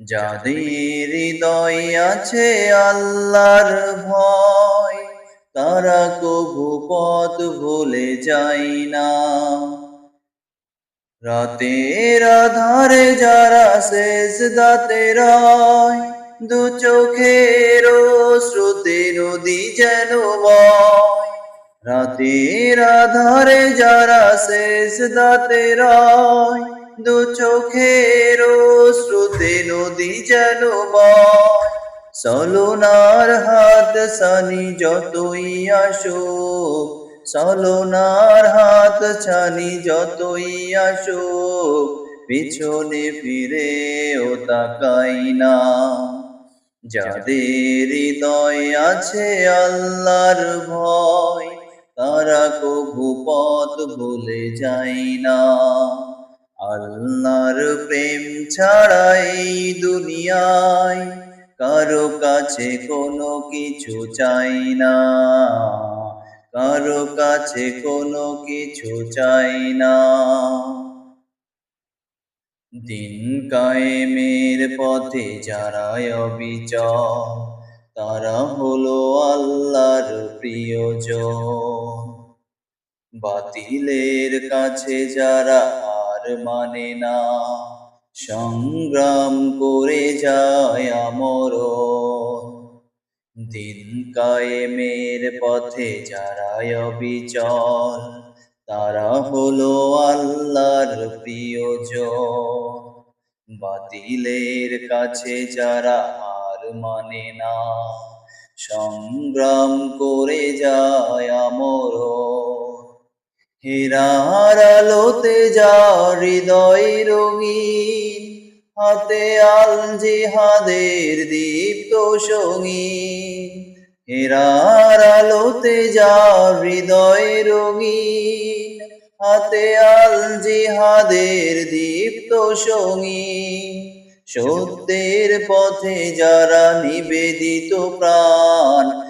যাদের হৃদয় আছে আল্লাহর ভয়, তারা কভু পথ ভুলে যায় না। রাতের আধারে যারা শেষ দাতে রয়, দু চোখের শ্রুতি নদী যেন রাতের আধারে যারা শেষ দাতে রয় দু চোখের শ্রুতি নদী যেন সলোনার হাত সানি যতই আসো সলোনার হাত ছানি যতই আসো পিছনে ফিরে ও তাকাই না। যাদের হৃদয় আছে আল্লাহর ভয়, তারা কভু পথ ভুলে যায় না। আল্লাহর প্রেম ছাড়া এই দুনিয়ায় কারও কাছে কোনো কিছু চাই না। কারও কাছে কোনো কিছু চাই না। দিন কায়েমের পথে যারা অবিচল, তারা হলো আল্লাহর প্রিয়জন। বাতিলের কাছে যারা আর মানে না। সংগ্রাম করে যায় আমর দিন কায়েমের পথে যারা অবিচল, তারা হলো আল্লাহর প্রিয়জন। বাতিলের কাছে যারা আর মানে না। সংগ্রাম করে যায় আমর হেরার আলোতে যা হৃদয় রঙিন, হাতে আল জিহাদের দীপ্ত সঙ্গীন। হেরার আলোতে যা হৃদয় রঙিন, হাতে আল জিহাদের দীপ্ত সঙ্গীন। সত্যের পথে যারা নিবেদিত প্রাণ